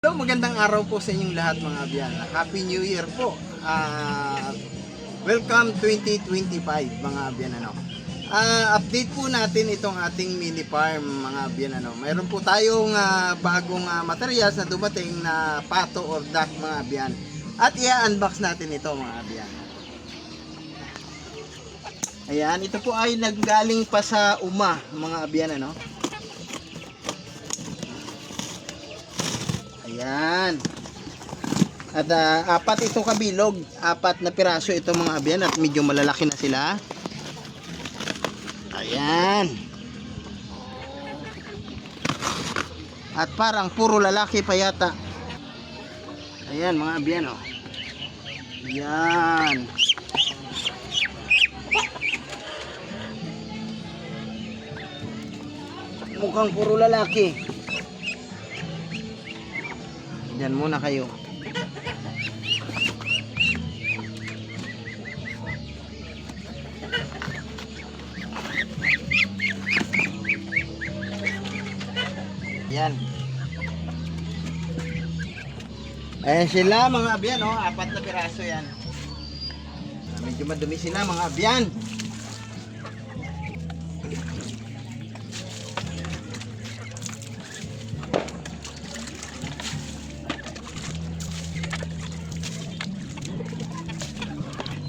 Hello, magandang araw po sa inyong lahat mga abyan. Happy New Year po. Ah, welcome 2025 mga abyan ano. Ah, update po natin itong ating mini farm mga abyan ano. Mayroon po tayong ah, bagong ah, materials na dumating na pato or duck mga abyan. At i-unbox natin ito mga abyan. Ayan, ito po ay nanggaling pa sa UMA mga abyan ano. Ayan. At ah, apat ito kabilog. Apat na piraso ito mga abyan at medyo malalaki na sila. Ayan. At parang puro lalaki pa yata. Ayan mga abyan oh. Ayan. Mukhang puro lalaki. Diyan muna kayo. Yan. Ayan sila mga abyan, oh. apat na piraso yan. Medyo madumi sila mga abyan.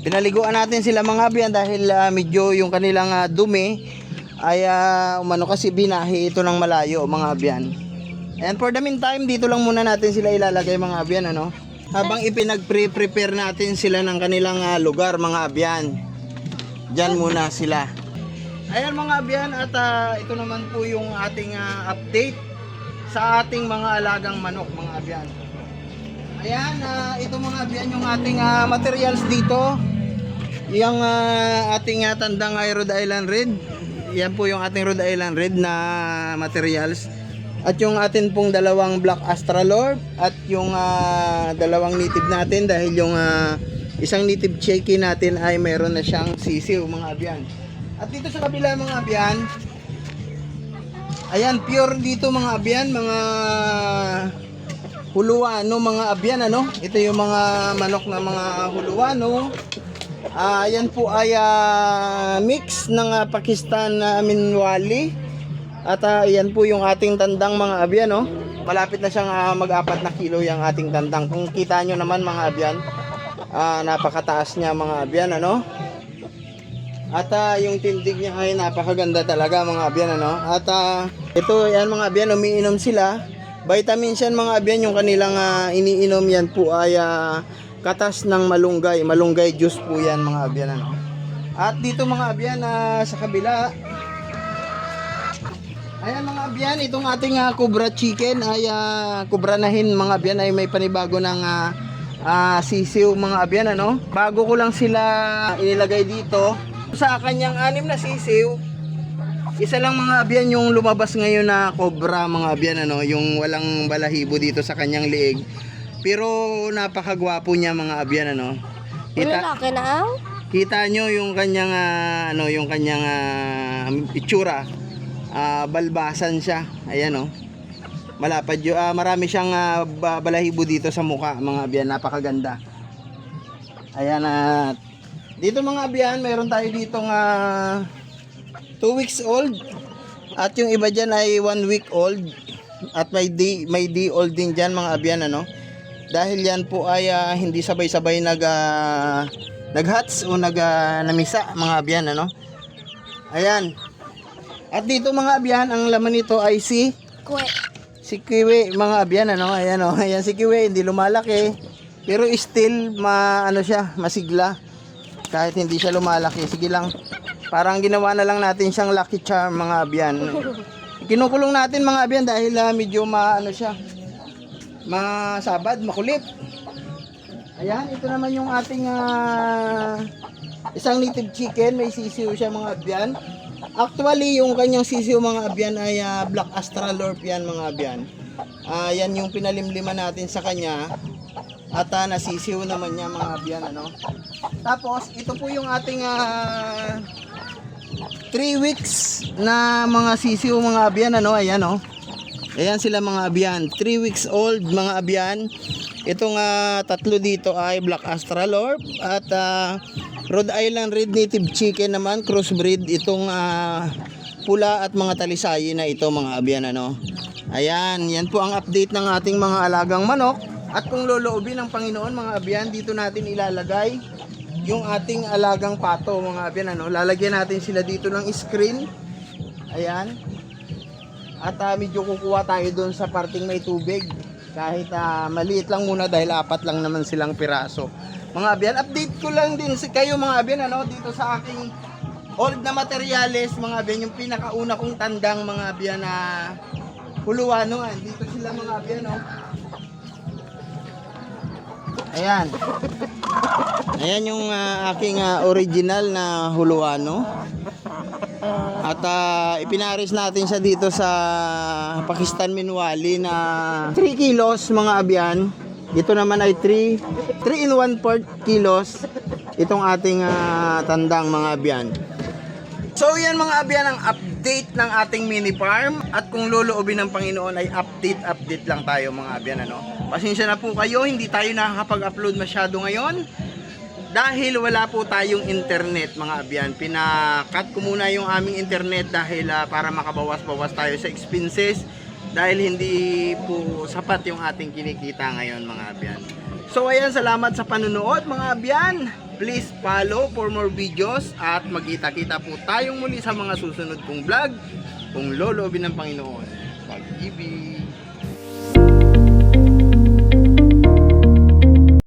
Pinaliguan natin sila mga abyan dahil ah, medyo yung kanilang ah, dumi ay ah, umano kasi binahi ito ng malayo mga abyan. And for the meantime, dito lang muna natin sila ilalagay mga abyan ano. Habang ipinag-prepare natin sila ng kanilang ah, lugar mga abyan. Diyan muna sila. Ayan mga abyan at ah, ito naman po yung ating ah, update sa ating mga alagang manok mga abyan. Ayan, ah, ito mga abyan yung ating ah, materials dito. Yung ah, ating ah, tandang ay Rhode Island Red. Yan po yung ating Rhode Island Red na materials. At yung atin pong dalawang Black Astralorp at yung ah, dalawang native natin dahil yung ah, isang native Checky natin ay meron na siyang sisiw mga abyan. At dito sa kabila mga abyan, ayan pure dito mga abyan, mga huluano mga abyan ano ito yung mga manok na mga huluano ah yan po ay ah, mix ng ah, Pakistan na Minwali. At ah, yan po yung ating tandang mga abyan no? Malapit na siyang ah, mag-apat na kilo yung ating tandang. Kung kita nyo naman mga abyan ah, napakataas niya mga abyan ano? At ah, yung tindig niya ay napakaganda talaga mga abyan ano? At ah, ito yan mga abyan umiinom sila. Vitamins yan mga abyan, yung kanilang ah, iniinom. Yan po ay ah, katas ng malunggay. Malunggay juice po yan mga abyan. Ano? At dito mga abyan ah, sa kabila, ayan mga abyan, itong ating ah, Cobra Chicken ay uh, kubranahin mga abyan ay may panibago ng ah, ah, sisiw mga abyan. Ano? Bago ko lang sila inilagay dito, sa kanyang anim na sisiw, isa lang mga abyan yung lumabas ngayon na cobra mga abyan ano, yung walang balahibo dito sa kanyang liig. Pero napakagwapo niya mga abyan ano. Kita, Lalaki na aw? kita nyo yung kanyang ah, ano, yung kanyang ah, itsura. Ah, balbasan siya. Ayan oh. Malapad yung ah, marami siyang ah, ba- balahibo dito sa mukha mga abyan, napakaganda. Ayan at dito mga abyan, meron tayo ditong ah, 2 weeks old at yung iba dyan ay 1 week old at may day, may day old din dyan mga abyan ano dahil yan po ay ah, hindi sabay-sabay nag ah, nag-hats o nag ah, namisa mga abyan ano? Ayan. At dito mga abyan ang laman nito ay si Kwe. si Kiwi mga abyan ano? Ayan oh. Ayan si Kiwi hindi lumalaki. Pero still ma ano siya masigla. Kahit hindi siya lumalaki. Sige lang. Parang ginawa na lang natin siyang lucky charm mga abyan. Kinukulong natin mga abyan dahil ah, medyo maano siya masabad makulit. Ayan ito naman yung ating ah, isang native chicken. May sisiw siya mga abyan. Actually yung kanyang sisiw mga abyan ay ah, black astralorp yan mga abyan. Ah, yan yung pinalimliman natin sa kanya. At ah, nasisiw naman niya mga abyan ano. Tapos ito po yung ating 3 weeks na mga sisiw mga abyan ano. Ayan oh Ayan sila mga abyan. 3 weeks old mga abyan. Itong ah, tatlo dito ay Black Australorp at ah, Rhode Island Red Native Chicken naman, crossbreed itong ah, pula at mga talisayi na ito mga abyan ano. Ayan, yan po ang update ng ating mga alagang manok. At kung loloobin ng Panginoon mga abyan, dito natin ilalagay yung ating alagang pato mga abyan ano. Lalagyan natin sila dito ng screen. Ayan. At ah, medyo kukuha tayo doon sa parting may tubig. Kahit ah, maliit lang muna dahil apat lang naman silang piraso. Mga abyan, update ko lang din si kayo mga abyan ano dito sa aking old na materyales mga abyan yung pinakauna kong tandang mga abyan na huluano. Dito sila mga abyan oh. Ayan. Ayan yung ah, aking ah, original na huluano. At ah, ipinaris natin siya dito sa Pakistan Minwali na 3 kilos mga abyan. Ito naman ay 3 3 in 1 part kilos itong ating ah, tandang mga abyan. So yan mga abyan ang update ng ating mini farm at kung loloobin ng Panginoon ay update update lang tayo mga abyan ano. Pasensya na po kayo, hindi tayo nakakapag-upload masyado ngayon dahil wala po tayong internet mga abyan. Pinakat ko muna yung aming internet dahil ah, para makabawas-bawas tayo sa expenses dahil hindi po sapat yung ating kinikita ngayon mga abyan. So ayan, salamat sa panunood mga abyan. Please follow for more videos at magkita-kita po tayong muli sa mga susunod kong vlog kung loloobin ng Panginoon. Pag-ibig.